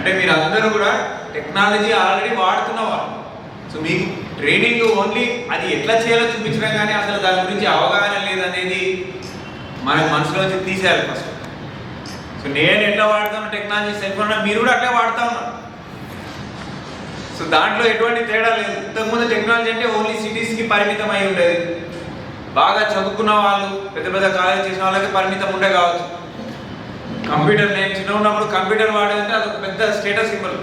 అంటే మీరు అందరూ కూడా టెక్నాలజీ ఆల్రెడీ వాడుతున్నవారు సో మీకు ట్రైనింగ్ ఓన్లీ అది ఎట్లా చేయాలో చూపించడం కానీ అసలు దాని గురించి అవగాహన లేదనేది మన మనసులోంచి తీసేయాలి ఫస్ట్. సో నేను ఎట్లా వాడుతాను టెక్నాలజీ సెల్ ఫోన్ మీరు కూడా అట్లే వాడుతా ఉన్నారు. సో దాంట్లో ఎటువంటి తేడా లేదు. ఇంతకుముందు టెక్నాలజీ అంటే ఓన్లీ సిటీస్కి పరిమితం అయి ఉండేది. బాగా చదువుకున్న వాళ్ళు పెద్ద పెద్ద కాలేజ్ చేసిన వాళ్ళకి పరిమితం ఉండే కావచ్చు. కంప్యూటర్ నేను చిన్న ఉన్నప్పుడు కంప్యూటర్ వాడేదంటే అది ఒక పెద్ద స్టేటస్ సింబల్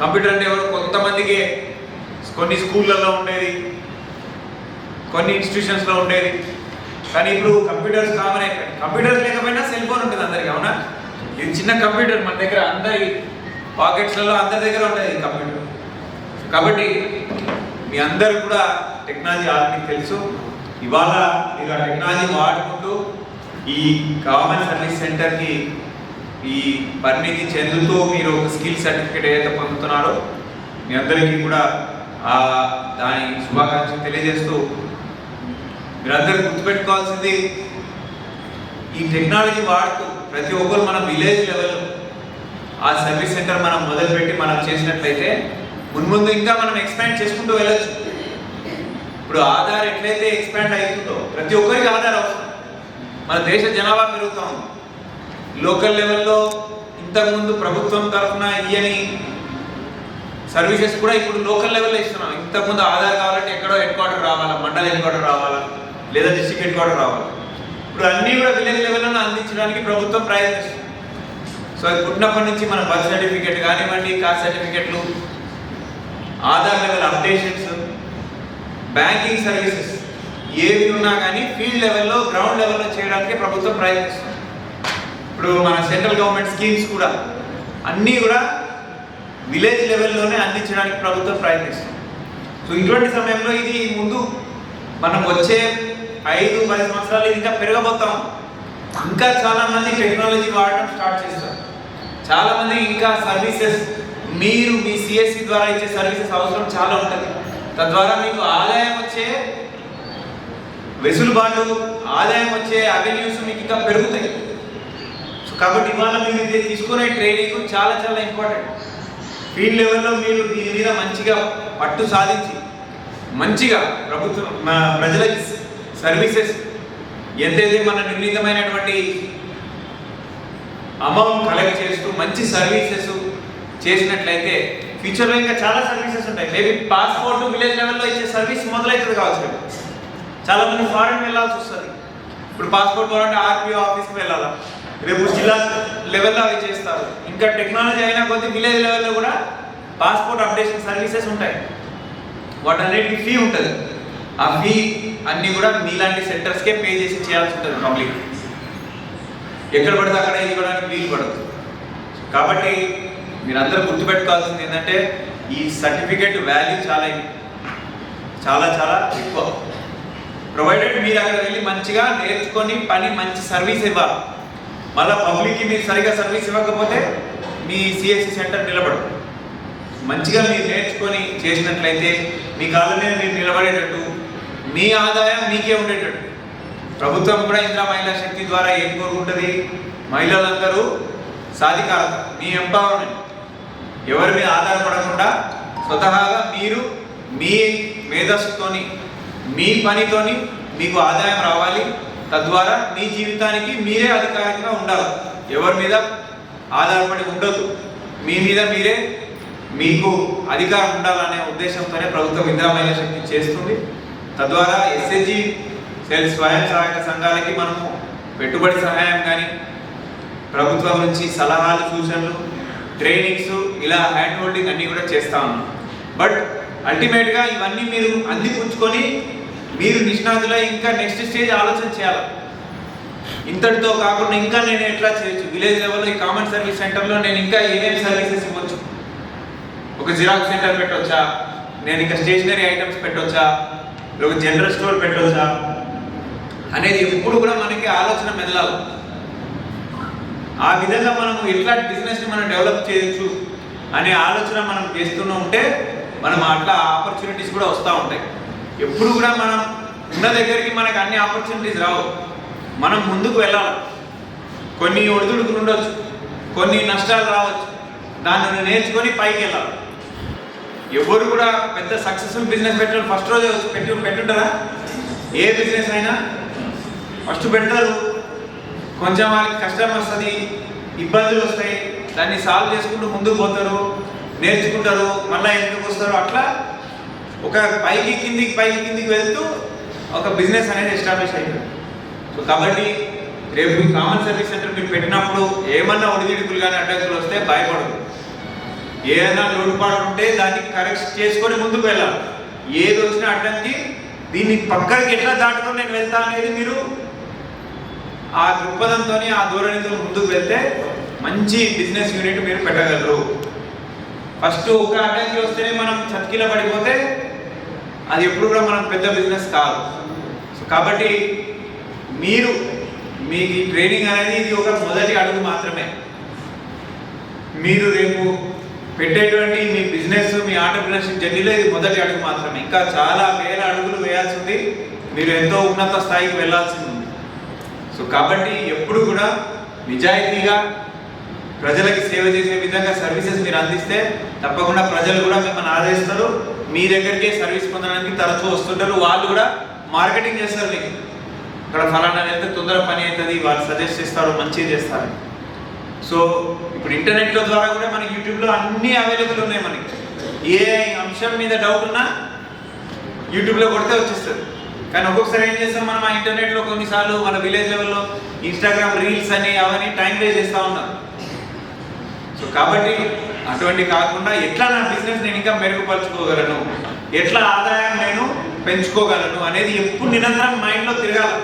కంప్యూటర్ అంటే ఎవరు? కొంతమందికి కొన్ని స్కూళ్ళల్లో ఉండేది కొన్ని ఇన్స్టిట్యూషన్స్లో ఉండేది. కానీ ఇప్పుడు కంప్యూటర్స్ కామన్ అయిపోయాయి కంప్యూటర్స్ లేకపోయినా సెల్ ఫోన్ ఉంటుంది అందరికి అవునా? ఇది చిన్న కంప్యూటర్ మన దగ్గర అందరి పాకెట్స్లలో అందరి దగ్గర ఉంటుంది కంప్యూటర్. కాబట్టి మీ అందరు కూడా టెక్నాలజీ ఆల్రెడీ తెలుసు. ఇవాళ మీరు ఆ టెక్నాలజీ వాడుకుంటూ ఈ కామన్ సర్వీస్ సెంటర్కి ఈ పరిణితి చెందుతూ మీరు ఒక స్కిల్ సర్టిఫికేట్ ఏదైతే పొందుతున్నారో మీ అందరికీ కూడా దాని శుభాకాంక్షలు తెలియజేస్తూ మీరందరూ గుర్తుపెట్టుకోవాల్సింది ఈ టెక్నాలజీ వాడుతూ ప్రతి ఒక్కరు మన విలేజ్ లెవెల్ ఆ సర్వీస్ సెంటర్ మనం మొదలుపెట్టి మనం చేసినట్లయితే మున్ముందు ఇంకా మనం ఎక్స్పాండ్ చేసుకుంటూ వెళ్ళచ్చు. ఇప్పుడు ఆధార్ ఎట్లయితే ఎక్స్పాండ్ అవుతుందో ప్రతి ఒక్కరికి ఆధార్ అవసరం. మన దేశ జనాభా పెరుగుతూ ఉంది. లోకల్ లెవెల్లో ఇంతకుముందు ప్రభుత్వం తరఫున ఇయ్యని సర్వీసెస్ కూడా ఇప్పుడు లోకల్ లెవెల్లో ఇస్తున్నాం. ఇంతకుముందు ఆధార్ కావాలంటే ఎక్కడో హెడ్ క్వార్టర్ రావాలా మండల హెడ్ క్వార్టర్ రావాలా లేదా డిస్ట్రిక్ట్ హెడ్ క్వార్టర్ రావాలా? ఇప్పుడు అన్నీ కూడా విలేజ్ లెవెల్లో అందించడానికి ప్రభుత్వం ప్రయత్నిస్తుంది. సో అది పుట్టినప్పటి నుంచి మన బర్త్ సర్టిఫికేట్ కానివ్వండి కాస్ట్ సర్టిఫికెట్లు Aadhaar level updations banking services ఏవి ఉన్నా కానీ ఫీల్డ్ లెవెల్లో గ్రౌండ్ లెవెల్లో చేయడానికి ప్రభుత్వం ప్రయత్నిస్తుంది. ఇప్పుడు మన సెంట్రల్ గవర్నమెంట్ స్కీమ్స్ కూడా అన్నీ కూడా విలేజ్ లెవెల్లోనే అందించడానికి ప్రభుత్వం ప్రయత్నిస్తుంది. సో ఇటువంటి సమయంలో ఇది ముందు మనం వచ్చే ఐదు పది సంవత్సరాలు ఇంకా పెరగబోతాం. ఇంకా చాలామంది టెక్నాలజీ వాడడం స్టార్ట్ చేస్తారు. చాలామంది ఇంకా సర్వీసెస్ మీరు మీ సిఎస్సి ద్వారా ఇచ్చే సర్వీసెస్ అవసరం చాలా ఉంటుంది. తద్వారా మీకు ఆదాయం వచ్చే వెసులుబాటు ఆదాయం వచ్చే అవెన్యూస్ మీకు ఇంకా పెరుగుతాయి. కాబట్టి ఇవాళ మీరు ఇది తీసుకునే ట్రైనింగ్ చాలా చాలా ఇంపార్టెంట్ ఫీల్డ్ లెవెల్లో మీరు దీని మీద మంచిగా పట్టు సాధించి మంచిగా ప్రభుత్వం ప్రజల ప్రజలకి సర్వీసెస్ ఎంతైతే మన నిర్ణీతమైనటువంటి అమౌంట్ కలెక్ట్ చేస్తూ మంచి సర్వీసెస్ చేసినట్లయితే ఫ్యూచర్లో ఇంకా చాలా సర్వీసెస్ ఉంటాయి. మేబీ పాస్పోర్ట్ విలేజ్ లెవెల్లో ఇచ్చే సర్వీస్ మొదలవుతుంది కావచ్చు. చాలామంది చాలా మంది ఫారెన్ వెళ్ళాల్సి వస్తుంది. ఇప్పుడు పాస్పోర్ట్ కావాలంటే ఆర్పిఓ ఆఫీస్కి వెళ్ళాలా? రేపు జిల్లా లెవెల్లో అవి చేస్తారు ఇంకా టెక్నాలజీ అయినా కొద్ది విలేజ్ లెవెల్లో కూడా పాస్పోర్ట్ అప్డేషన్ సర్వీసెస్ ఉంటాయి. వాటన్నిటికి ఫీ ఉంటుంది. ఆ ఫీ అన్నీ కూడా మీలాంటి సెంటర్స్కే పే చేసి చేయాల్సి ఉంటుంది పబ్లిక్ ఎక్కడ పడితే అక్కడ ఇవ్వడానికి వీలు పడదు. కాబట్టి మీరందరూ గుర్తుపెట్టుకోవాల్సింది ఏంటంటే ఈ సర్టిఫికేట్ వాల్యూ చాలా చాలా చాలా ఎక్కువ. ప్రొవైడెడ్ మీరు అక్కడ వెళ్ళి మంచిగా నేర్చుకొని పని మంచి సర్వీస్ ఇవ్వాలి. మళ్ళీ పబ్లిక్కి మీరు సరిగా సర్వీస్ ఇవ్వకపోతే మీ సిఎస్సి సెంటర్ నిలబడదు. మంచిగా మీరు నేర్చుకొని చేసినట్లయితే మీ కాళ్ళ మీద మీరు నిలబడేటట్టు మీ ఆదాయం మీకే ఉండేటట్టు. ప్రభుత్వం కూడా ఇంద్ర మహిళా శక్తి ద్వారా ఏం కోరుకుంటుంది? మహిళలందరూ సాధికారత మీ ఎంపవర్మెంట్ ఎవరి మీద ఆధారపడకుండా స్వతహాగా మీరు మీ మేధస్సుతోని మీ పనితోని మీకు ఆదాయం రావాలి. తద్వారా మీ జీవితానికి మీరే అధికారికంగా ఉండాలి. ఎవరి మీద ఆధారపడి ఉండదు మీ మీద మీరే మీకు అధికారం ఉండాలనే ఉద్దేశంతోనే ప్రభుత్వం ఇందిరా మహిళా శక్తి చేస్తుంది. తద్వారా ఎస్ఎస్జి సెల్ స్వయం సహాయక సంఘాలకి మనము పెట్టుబడి సహాయం కానీ ప్రభుత్వం నుంచి సలహాలు సూచనలు ట్రైనింగ్స్ ఇలా హ్యాండ్ హోల్డింగ్ అన్నీ కూడా చేస్తా ఉన్నాం. బట్ అల్టిమేట్గా ఇవన్నీ మీరు అందిపుచ్చుకొని మీరు నిష్ణాతులై ఇంకా నెక్స్ట్ స్టేజ్ ఆలోచన చేయాలి. ఇంతటితో కాకుండా ఇంకా నేను ఎట్లా చేయొచ్చు? విలేజ్ లెవెల్లో ఈ కామన్ సర్వీస్ సెంటర్లో నేను ఇంకా ఏమేమి సర్వీసెస్ ఇవ్వచ్చు? ఒక జిరాక్స్ సెంటర్ పెట్టవచ్చా నేను ఇంకా స్టేషనరీ ఐటమ్స్ పెట్టవచ్చా ఒక జనరల్ స్టోర్ పెట్టవచ్చా అనేది ఎప్పుడు కూడా మనకి ఆలోచన మెదలాలి. ఆ విధంగా మనం ఎట్లాంటి బిజినెస్ని మనం డెవలప్ చేయొచ్చు అనే ఆలోచన మనం చేస్తూనే ఉంటే మనం అట్లా ఆపర్చునిటీస్ కూడా వస్తూ ఉంటాయి. ఎప్పుడు కూడా మనం ఉన్న దగ్గరికి మనకు అన్ని ఆపర్చునిటీస్ రావు. మనం ముందుకు వెళ్ళాలి. కొన్ని ఒడిదుడుకులు ఉండొచ్చు. కొన్ని నష్టాలు రావచ్చు. దాన్ని నేర్చుకొని పైకి వెళ్ళాలి. ఎవరు కూడా పెద్ద సక్సెస్ఫుల్ బిజినెస్ పెట్టడం ఫస్ట్ రోజు పెట్టి పెట్టుంటారా? ఏ బిజినెస్ అయినా ఫస్ట్ పెడతారు. కొంచెం వాళ్ళకి కష్టం వస్తుంది ఇబ్బందులు వస్తాయి. దాన్ని సాల్వ్ చేసుకుంటూ ముందుకు పోతారు నేర్చుకుంటారు మళ్ళీ ఎందుకు వస్తారు? అట్లా ఒక పైకి కిందికి పైకి కిందికి వెళ్తూ ఒక బిజినెస్ అనేది ఎస్టాబ్లిష్ అయింది సో కాబట్టి రేపు మీ కామన్ సర్వీస్ సెంటర్ మీరు పెట్టినప్పుడు ఏమన్నా ఒడిదిడుకులు కానీ అడ్డంకులు వస్తే భయపడదు. ఏదైనా లోటుపాటు ఉంటే దాన్ని కరెక్ట్ చేసుకొని ముందుకు వెళ్ళాలి. ఏది వచ్చినా అడ్డంకి దీన్ని పక్కకి ఎట్లా దాటుకొని నేను వెళ్తా అనేది మీరు ఆ దృక్పథంతో ఆ ధోరణితో ముందుకు వెళ్తే మంచి బిజినెస్ యూనిట్ మీరు పెట్టగలరు. ఫస్ట్ ఒక అడ్డంకి వస్తేనే మనం చతికిల పడిపోతే అది ఎప్పుడు కూడా మనం పెద్ద బిజినెస్ కాదు. సో కాబట్టి మీరు మీకు ఈ ట్రైనింగ్ అనేది ఇది ఒక మొదటి అడుగు మాత్రమే. మీరు రేపు పెట్టేటువంటి మీ బిజినెస్ మీ ఆంటర్ప్రినర్షిప్ జర్నీలో ఇది మొదటి అడుగు మాత్రమే. ఇంకా చాలా వేల అడుగులు వేయాల్సి ఉంది. మీరు ఎంతో ఉన్నత స్థాయికి వెళ్ళాల్సి ఉంది. సో కాబట్టి ఎప్పుడు కూడా నిజాయితీగా ప్రజలకి సేవ చేసే విధంగా సర్వీసెస్ మీరు అందిస్తే తప్పకుండా ప్రజలు కూడా మిమ్మల్ని ఆదరిస్తారు. మీ దగ్గరికే సర్వీస్ పొందడానికి తరచూ వస్తుంటారు. వాళ్ళు కూడా మార్కెటింగ్ చేస్తారు నీకు ఇక్కడ ఫలానా వెళ్తే తొందర పని అవుతుంది వాళ్ళు సజెస్ట్ చేస్తారు మంచిగా చేస్తారు. సో ఇప్పుడు ఇంటర్నెట్లో ద్వారా కూడా మనకి యూట్యూబ్లో అన్నీ అవైలబుల్ ఉన్నాయి మనకి. ఏ అంశం మీద డౌట్ ఉన్నా యూట్యూబ్లో కొడితే వచ్చేస్తుంది. కానీ ఒక్కొక్కసారి ఏం చేస్తాం మనం ఆ ఇంటర్నెట్లో కొన్నిసార్లు మన విలేజ్ లెవెల్లో ఇన్స్టాగ్రామ్ రీల్స్ అని అవన్నీ టైం వేస్ట్ చేస్తూ ఉన్నాం. సో కాబట్టి అటువంటి కాకుండా ఎట్లా నా బిజినెస్ నేను ఇంకా మెరుగుపరుచుకోగలను? ఎట్లా ఆదాయం నేను పెంచుకోగలను అనేది ఎప్పుడు నిరంతరం మైండ్లో తిరగాల.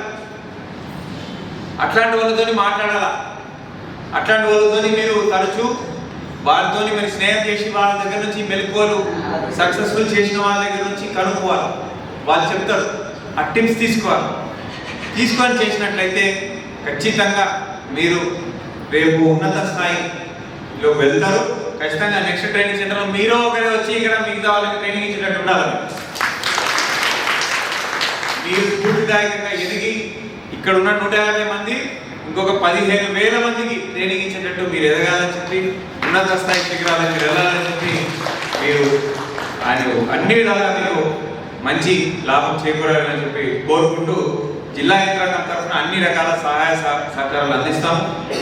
అట్లాంటి వాళ్ళతోని మాట్లాడాలా. అట్లాంటి వాళ్ళతోని మీరు తరచూ వారితో మీరు స్నేహం చేసి వాళ్ళ దగ్గర నుంచి మెలకువలు సక్సెస్ఫుల్ చేసిన వాళ్ళ దగ్గర నుంచి కనుక్కోవాలి. వాళ్ళు చెప్తారు ఆ టిప్స్ తీసుకోవాలి. తీసుకొని చేసినట్లయితే ఖచ్చితంగా మీరు రేపు ఉన్నత స్థాయి స్థాయిలో వెళ్తారు. ఖచ్చితంగా నెక్స్ట్ ట్రైనింగ్ సెంటర్లో మీరు ఒకరే వచ్చి ఇక్కడ మిగతా వాళ్ళకి ట్రైనింగ్ ఇచ్చేటట్టు ఉండాలి. మీరు స్ఫూర్తిదాయకంగా ఎదిగి ఇక్కడ ఉన్న నూట యాభై మంది ఇంకొక పదిహేను వేల మందికి ట్రైనింగ్ ఇచ్చేటట్టు మీరు ఎదగాలని చెప్పి ఉన్నత స్థాయి శిఖరాలకు మీరు వెళ్ళాలని చెప్పి మీరు ఆయన అన్ని విధాలుగా మీరు మంచి లాభం చేకూరాలని చెప్పి కోరుకుంటూ జిల్లా యంత్రాంగం తరఫున అన్ని రకాల సహాయ సహ- సహకారాలు అందిస్తాము.